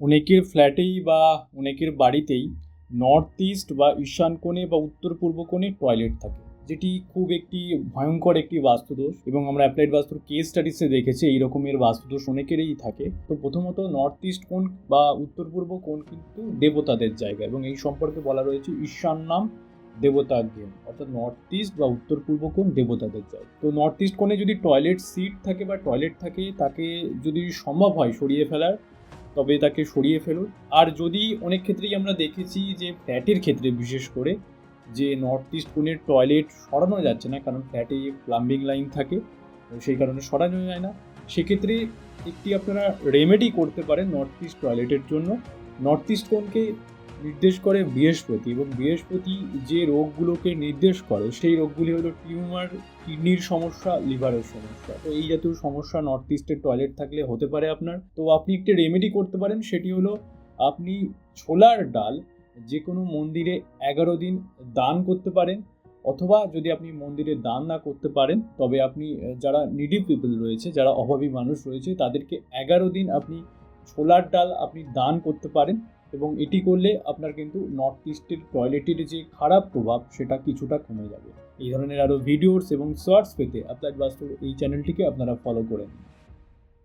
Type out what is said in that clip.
অনেকের ফ্ল্যাটেই বা অনেকের বাড়িতেই নর্থ ইস্ট বা ঈশান কোণে বা উত্তর পূর্ব কোণে টয়লেট থাকে, যেটি খুব একটি ভয়ঙ্কর একটি বাস্তুদোষ এবং আমরা অ্যাপ্লাইড বাস্তুর কেস স্টাডিসে দেখেছি এই রকমের বাস্তুদোষ অনেকেরই থাকে। তো প্রথমত নর্থ ইস্ট কোণ বা উত্তর পূর্ব কোণ কিন্তু দেবতাদের জায়গা এবং এই সম্পর্কে বলা রয়েছে ঈশান নাম দেবতা গেম অর্থাৎ নর্থ ইস্ট বা উত্তর পূর্ব কোণ দেবতাদের জায়গা। তো নর্থ ইস্ট কোণে যদি টয়লেট সিট থাকে বা টয়লেট থাকে, তাকে যদি সম্ভব হয় সরিয়ে ফেলার তবে তাকে সরিয়ে ফেলুন। আর যদি অনেক ক্ষেত্রেই আমরা দেখেছি যে ফ্ল্যাটের ক্ষেত্রে বিশেষ করে যে নর্থ ইস্ট কোণের টয়লেট সরানো যাচ্ছে না, কারণ ফ্ল্যাটে প্লাম্বিং লাইন থাকে, সেই কারণে সরানো যায় না। সেক্ষেত্রে একটি আপনারা রেমেডি করতে পারেন নর্থ ইস্ট টয়লেটের জন্য। নর্থ ইস্ট কোণকে নির্দেশ করে বৃহস্পতি এবং বৃহস্পতি যে রোগগুলোকে নির্দেশ করে সেই রোগগুলি হলো টিউমার, কিডনির সমস্যা, লিভারের সমস্যা। তো এই জাতীয় সমস্যা নর্থ ইস্টের টয়লেট থাকলে হতে পারে আপনার। তো আপনি একটি রেমেডি করতে পারেন, সেটি হলো আপনি ছোলার ডাল যে কোনো মন্দিরে এগারো দিন দান করতে পারেন অথবা যদি আপনি মন্দিরে দান না করতে পারেন, তবে আপনি যারা নিডি পিপল রয়েছে, যারা অভাবী মানুষ রয়েছে, তাদেরকে এগারো দিন আপনি ছোলার ডাল আপনি দান করতে পারেন। এবং এটি করলে আপনার কিন্তু নর্থ ইস্টের টয়লেটের যে খারাপ প্রভাব, সেটা কিছুটা কমে যাবে। এই ধরনের আরও ভিডিওস এবং শর্টস পেতে অ্যাপ্লাইড বাস্তুর এই চ্যানেলটিকে আপনারা ফলো করে নিন।